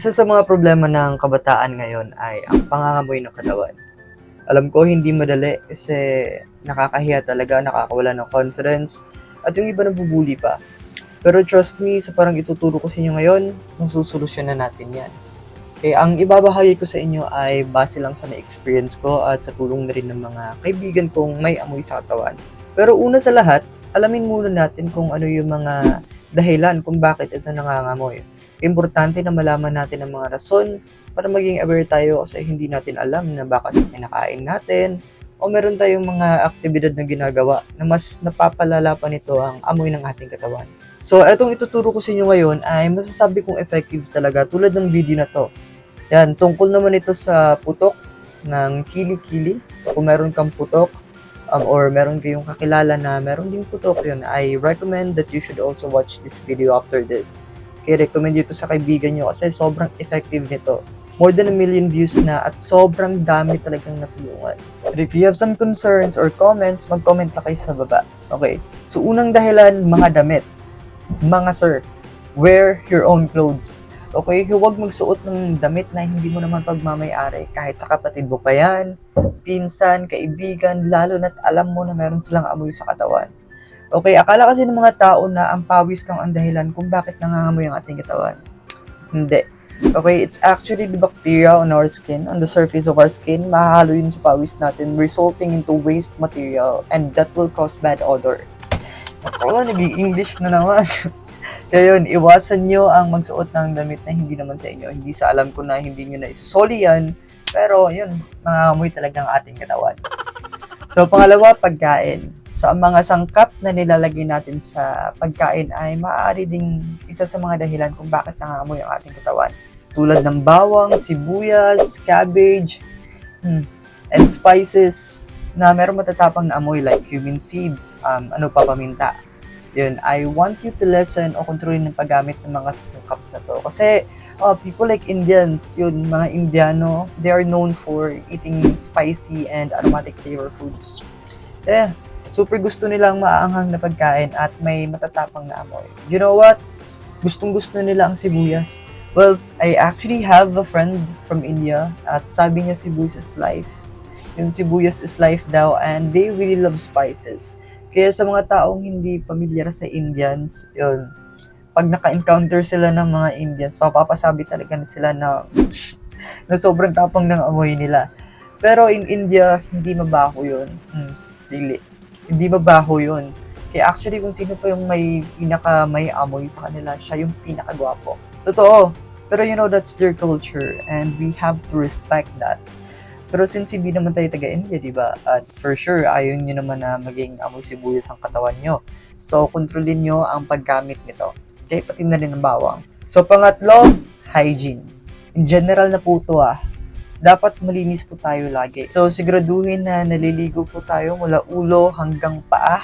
Isa sa mga problema ng kabataan ngayon ay ang pangangamoy ng katawan. Alam ko hindi madali kasi nakakahiya talaga, nakakawala ng confidence, at yung iba nabubuli pa. Pero trust me, sa parang ituturo ko sa inyo ngayon, masusolusyonan natin yan. Kaya ang ibabahagi ko sa inyo ay base lang sa na-experience ko at sa tulong na rin ng mga kaibigan kong may amoy sa katawan. Pero una sa lahat, alamin muna natin kung ano yung mga dahilan kung bakit ito nangangamoy. Importante na malaman natin ang mga rason para maging aware tayo kasi hindi natin alam na baka sa kinakain natin o meron tayong mga aktibidad na ginagawa na mas napapalala pa nito ang amoy ng ating katawan. So, etong ituturo ko sa inyo ngayon ay masasabi kong effective talaga tulad ng video na to. Yan, tungkol naman ito sa putok ng kili-kili. So, kung meron kang putok um, or meron kayong kakilala na meron din putok yun, I recommend that you should also watch this video after this. Kaya recommend ito sa kaibigan nyo kasi sobrang effective nito. More than a million views na at sobrang dami talagang natulungan. But if you have some concerns or comments, mag-comment na kayo sa baba. Okay? So, unang dahilan, mga damit. Mga sir, wear your own clothes. Okay, huwag magsuot ng damit na hindi mo naman pagmamayari. Kahit sa kapatid mo pa yan, pinsan, kaibigan, lalo na't alam mo na meron silang amoy sa katawan. Okay, akala kasi ng mga tao na ang pawis lang ang dahilan kung bakit nangangamoy ang ating katawan. Hindi. Okay, it's actually the bacteria on our skin, on the surface of our skin, mahahalo yun sa pawis natin, resulting into waste material, and that will cause bad odor. Ako, nag-English na naman. Kaya yun, iwasan nyo ang magsuot ng damit na hindi naman sa inyo. Hindi sa alam ko na hindi nyo na isusoli yan. Pero yun, nangangamoy talaga ang ating katawan. So, pangalawa, pagkain. So, ang mga sangkap na nilalagay natin sa pagkain ay maaari ding isa sa mga dahilan kung bakit nangangamoy ang ating katawan. Tulad ng bawang, sibuyas, cabbage, hmm, and spices na meron matatapang na amoy like cumin seeds, um, ano pa paminta. Yun, I want you to listen o kontrolin ng paggamit ng mga sangkap na to. Kasi uh, people like Indians, yun, mga Indiano, they are known for eating spicy and aromatic flavor foods. Yeah, super gusto nilang maanghang na pagkain at may matatapang na amoy. You know what? Gustong gusto nila ang sibuyas. Well, I actually have a friend from India at sabi niya sibuyas is life. Yung sibuyas is life daw and they really love spices. Kaya sa mga taong hindi pamilyar sa Indians, yun, pag naka-encounter sila ng mga Indians, mapapasabi talaga na sila na, na sobrang tapang ng amoy nila. Pero in India, hindi mabaho yun. Hmm, dili. Hindi mabaho yun. Kaya actually, kung sino pa yung may pinaka may amoy sa kanila, siya yung pinakagwapo. Totoo. Pero you know, that's their culture and we have to respect that. Pero since hindi naman tayo taga-India, di ba? At for sure, ayaw nyo naman na maging amoy sibuyas ang katawan nyo. So, kontrolin nyo ang paggamit nito. Okay, pati na rin ang bawang. So, pangatlo, hygiene. In general na po ito ah. Dapat malinis po tayo lagi. So, siguraduhin na naliligo po tayo mula ulo hanggang paa.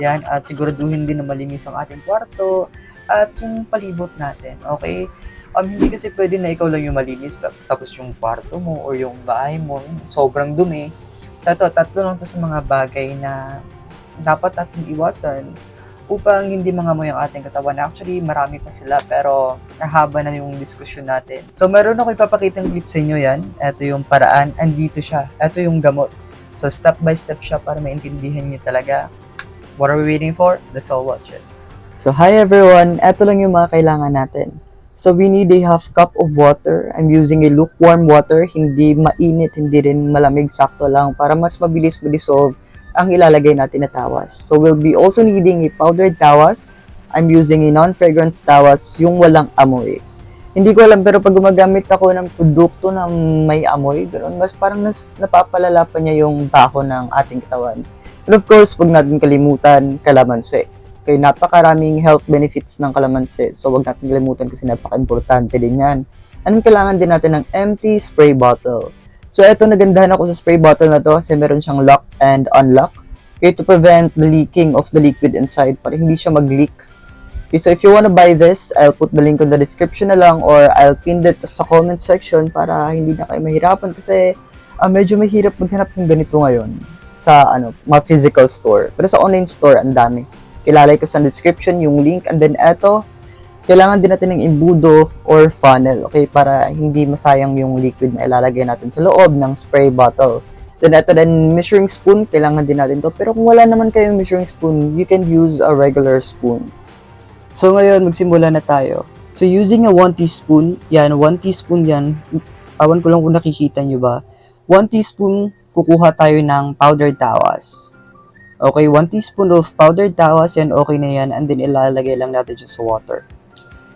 Yan, at siguraduhin din na malinis ang ating kwarto at yung palibot natin. Okay? um, hindi kasi pwede na ikaw lang yung malinis tap- tapos yung kwarto mo or yung bahay mo sobrang dumi. Tato, tatlo lang to sa mga bagay na dapat natin iwasan upang hindi mangamoy ang ating katawan. Actually, marami pa sila pero nahaba na yung diskusyon natin. So, meron ako ipapakitang clip sa inyo yan. Ito yung paraan. Andito siya. Ito yung gamot. So, step by step siya para maintindihan niyo talaga. What are we waiting for? Let's all watch it. So, hi everyone! Ito lang yung mga kailangan natin. So, we need a half cup of water. I'm using a lukewarm water, hindi mainit, hindi rin malamig, sakto lang para mas mabilis ma-dissolve ang ilalagay natin na tawas. So, we'll be also needing a powdered tawas. I'm using a non-fragrance tawas, yung walang amoy. Hindi ko alam, pero pag gumagamit ako ng produkto na may amoy, ganoon, mas parang nas, napapalala pa niya yung baho ng ating katawan. And of course, wag natin kalimutan, kalamansi. Okay, napakaraming health benefits ng kalamansi. So, wag natin kalimutan kasi napaka-importante din yan. Anong kailangan din natin ng empty spray bottle. So, eto nagandahan ako sa spray bottle na to kasi meron siyang lock and unlock. Okay, to prevent the leaking of the liquid inside para hindi siya mag-leak. Okay, so if you wanna buy this, I'll put the link in the description na lang or I'll pin it sa comment section para hindi na kayo mahirapan kasi ah, medyo mahirap maghanap ng ganito ngayon sa ano, mga physical store. Pero sa online store, ang dami ilalagay ko sa description yung link and then eto kailangan din natin ng imbudo or funnel, okay, para hindi masayang yung liquid na ilalagay natin sa loob ng spray bottle. Then, ito din, measuring spoon, kailangan din natin to. Pero kung wala naman kayong measuring spoon, you can use a regular spoon. So, ngayon, magsimula na tayo. So, using a 1 teaspoon, yan, 1 teaspoon yan, awan ko lang kung nakikita nyo ba, 1 teaspoon, kukuha tayo ng powdered tawas. Okay, 1 teaspoon of powdered tawas, yan, okay na yan, and then ilalagay lang natin sa water.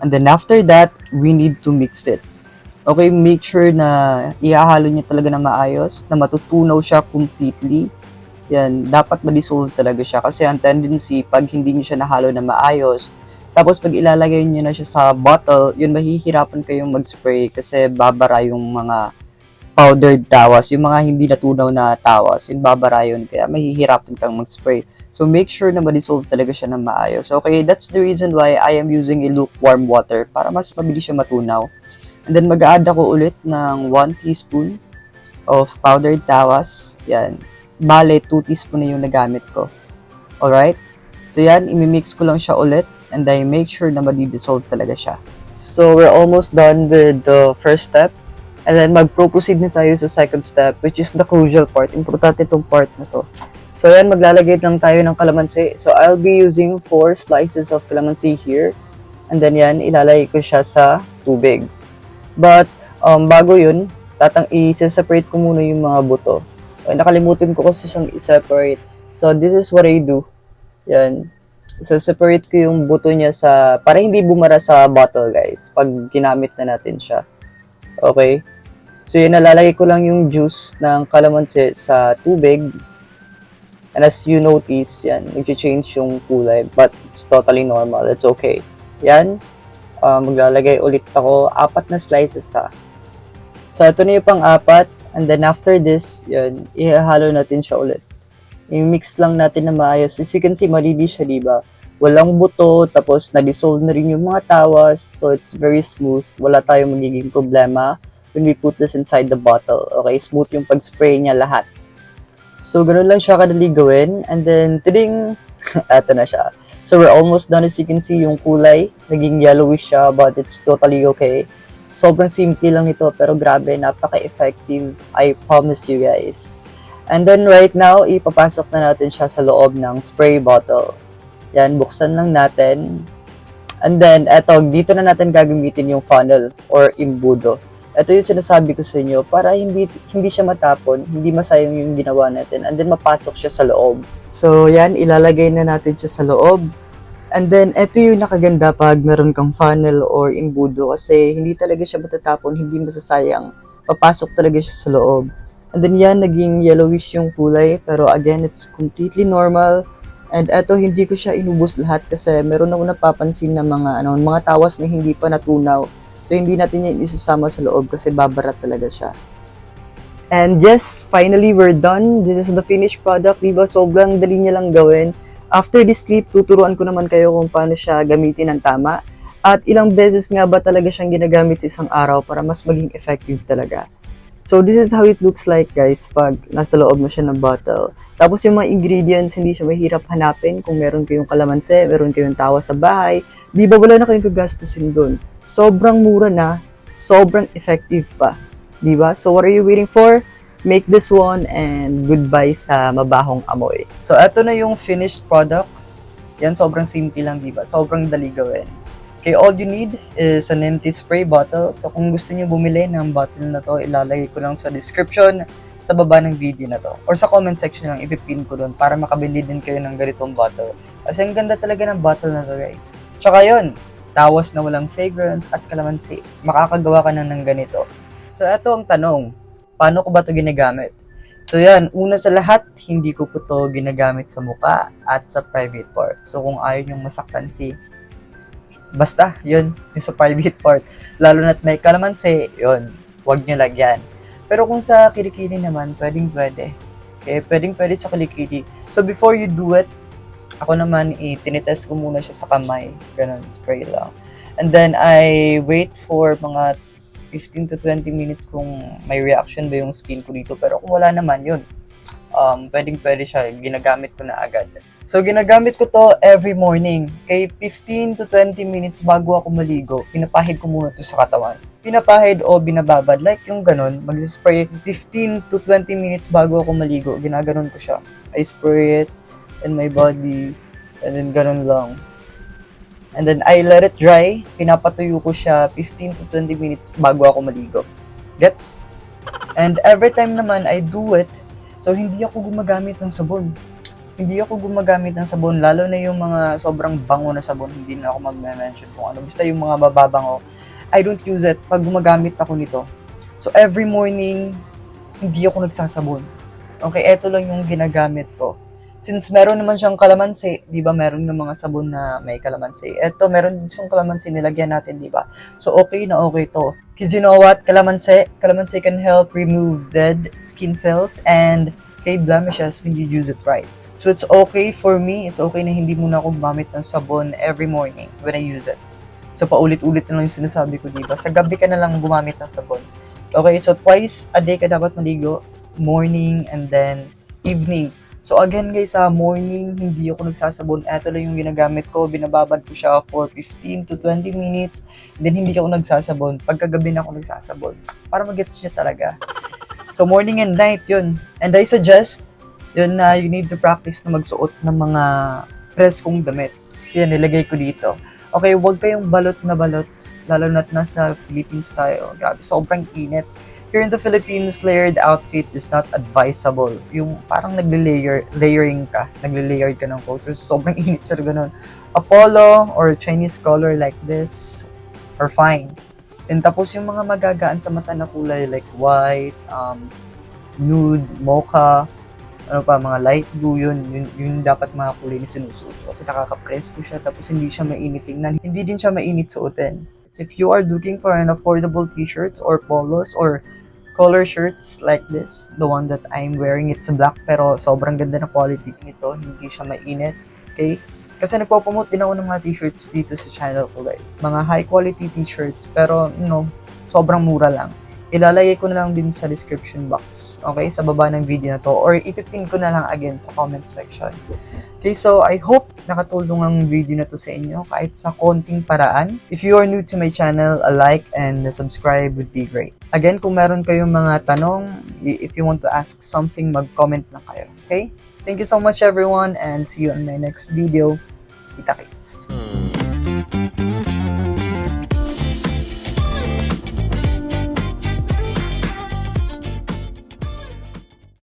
And then after that, we need to mix it. Okay, make sure na ihahalo niya talaga na maayos, na matutunaw siya completely. Yan, dapat ma-dissolve talaga siya. Kasi ang tendency, pag hindi niyo siya nahalo na maayos, tapos pag ilalagay niyo na siya sa bottle, yun mahihirapan kayong mag-spray kasi babara yung mga powdered tawas, yung mga hindi natunaw na tawas, yun babara yun. Kaya mahihirapan kang mag-spray. So make sure na ma-dissolve talaga siya ng maayos. Okay, that's the reason why I am using a lukewarm water para mas mabilis siya matunaw. And then mag-add ako ulit ng 1 teaspoon of powdered tawas. Yan. Bale, 2 teaspoon na yung nagamit ko. Alright? So yan, imimix ko lang siya ulit and I make sure na ma-dissolve talaga siya. So we're almost done with the first step. And then mag-proceed na tayo sa second step which is the crucial part. Importante itong part na to. So yan, maglalagay lang tayo ng kalamansi. So I'll be using 4 slices of kalamansi here. And then yan, ilalagay ko siya sa tubig. But um, bago yun, tatang i-separate ko muna yung mga buto. Okay, nakalimutan ko kasi siyang i-separate. So this is what I do. Yan. So-separate ko yung buto niya sa, para hindi bumara sa bottle guys, pag ginamit na natin siya. Okay? So yun, nalalagay ko lang yung juice ng kalamansi sa tubig. And as you notice, yan, nag-change yung kulay. But it's totally normal. It's okay. Yan. Uh, maglalagay ulit ako apat na slices sa. So ito na yung pang-apat. And then after this, yan, ihahalo natin siya ulit. I-mix lang natin na maayos. As you can see, malinis siya, di ba? Walang buto, tapos na-dissolve na rin yung mga tawas. So it's very smooth. Wala tayong magiging problema when we put this inside the bottle. Okay, smooth yung pag-spray niya lahat. So, ganun lang siya kadali gawin. And then, tiding, eto na siya. So, we're almost done. As you can see, yung kulay, naging yellowish siya, but it's totally okay. Sobrang simple lang ito, pero grabe, napaka-effective. I promise you guys. And then, right now, ipapasok na natin siya sa loob ng spray bottle. Yan, buksan lang natin. And then, eto, dito na natin gagamitin yung funnel or imbudo ito yung sinasabi ko sa inyo para hindi hindi siya matapon, hindi masayang yung ginawa natin and then mapasok siya sa loob. So yan, ilalagay na natin siya sa loob. And then ito yung nakaganda pag meron kang funnel or imbudo kasi hindi talaga siya matatapon, hindi masasayang. Papasok talaga siya sa loob. And then yan, naging yellowish yung kulay pero again, it's completely normal. And eto, hindi ko siya inubos lahat kasi meron ako napapansin na mga, ano, mga tawas na hindi pa natunaw. So, hindi natin yan isasama sa loob kasi babara talaga siya. And yes, finally, we're done. This is the finished product, diba? Sobrang dali niya lang gawin. After this clip, tuturuan ko naman kayo kung paano siya gamitin ng tama. At ilang beses nga ba talaga siyang ginagamit isang araw para mas maging effective talaga. So, this is how it looks like, guys, pag nasa loob mo siya ng bottle. Tapos yung mga ingredients, hindi siya mahirap hanapin kung meron kayong kalamansi, meron kayong tawa sa bahay. Di ba wala na kayong gagastusin doon? Sobrang mura na, sobrang effective pa. Di ba? So what are you waiting for? Make this one and goodbye sa mabahong amoy. So eto na yung finished product. Yan, sobrang simple lang, di ba? Sobrang dali gawin. Okay, all you need is an empty spray bottle. So kung gusto niyo bumili ng bottle na to, ilalagay ko lang sa description sa baba ng video na to. Or sa comment section lang, ipipin ko doon para makabili din kayo ng ganitong bottle. Kasi ang ganda talaga ng bottle na to, guys. Tsaka yun, tawas na walang fragrance at kalamansi. Makakagawa ka na ng ganito. So, ito ang tanong. Paano ko ba ito ginagamit? So, yan. Una sa lahat, hindi ko po ito ginagamit sa muka at sa private part. So, kung ayaw yung masaktan si basta, yun, yung sa private part. Lalo na't may kalamansi, yun, wag nyo lagyan. Pero kung sa kilikili naman, pwedeng pwede. Okay, pwedeng pwede sa kilikili. So, before you do it, ako naman, i-tinitest ko muna siya sa kamay. Ganun, spray lang. And then, I wait for mga 15 to 20 minutes kung may reaction ba yung skin ko dito. Pero kung wala naman, yun. um, pwedeng pwede siya, ginagamit ko na agad. So, ginagamit ko to every morning. Kay 15 to 20 minutes bago ako maligo, pinapahid ko muna to sa katawan. Pinapahid o binababad, like yung ganun, mag-spray 15 to 20 minutes bago ako maligo, ginaganon ko siya. I spray it in my body, and then ganun lang. And then I let it dry, pinapatuyo ko siya 15 to 20 minutes bago ako maligo. Gets? And every time naman I do it, so hindi ako gumagamit ng sabon. Hindi ako gumagamit ng sabon, lalo na yung mga sobrang bango na sabon, hindi na ako mag-mention kung ano. Basta yung mga bababango, I don't use it pag gumagamit ako nito. So every morning, hindi ako nagsasabon. Okay, eto lang yung ginagamit ko. Since meron naman siyang kalamansi, di ba meron ng mga sabon na may kalamansi. Eto, meron din siyang kalamansi, nilagyan natin, di ba? So okay na okay to. Because you know what? Kalamansi, kalamansi can help remove dead skin cells and kay blemishes when you use it right. So it's okay for me, it's okay na hindi muna ako gumamit ng sabon every morning when I use it. So paulit-ulit na lang yung sinasabi ko, di ba? Sa gabi ka na lang gumamit ng sabon. Okay, so twice a day ka dapat maligo. Morning and then evening. So again guys, sa morning, hindi ako nagsasabon. Ito lang yung ginagamit ko. Binababad ko siya for 15 to 20 minutes. Then hindi ako nagsasabon. Pagkagabi na ako nagsasabon. Para magets niya talaga. So morning and night yun. And I suggest, yun na you need to practice na magsuot ng mga preskong damit. Yan, nilagay ko dito. Okay, huwag kayong balot na balot. Lalo na't nasa Philippines tayo. Grabe, sobrang init. Here in the Philippines, layered outfit is not advisable. Yung parang nagle-layer, layering ka, nagle-layered ka ng coats. So, sobrang init talaga nun. A polo or Chinese color like this are fine. And tapos yung mga magagaan sa mata na kulay like white, um, nude, mocha, ano pa, mga light blue, yun, yun, yun dapat mga kulay na sinusuot ko. Kasi nakaka-press ko siya, tapos hindi siya mainit tingnan. Hindi din siya mainit suotin. So if you are looking for an affordable t-shirts or polos or color shirts like this, the one that I'm wearing, it's black pero sobrang ganda na quality nito, hindi siya mainit. Okay? Kasi nagpo-promote din ako ng mga t-shirts dito sa channel ko guys. Mga high quality t-shirts pero you know, sobrang mura lang. Ilalagay ko na lang din sa description box. Okay? Sa baba ng video na to. Or ipipin ko na lang again sa comment section. Okay, so I hope nakatulong ang video na to sa inyo kahit sa konting paraan. If you are new to my channel, a like and a subscribe would be great. Again, kung meron kayong mga tanong, if you want to ask something, mag-comment lang kayo. Okay? Thank you so much everyone and see you in my next video. Kita kits.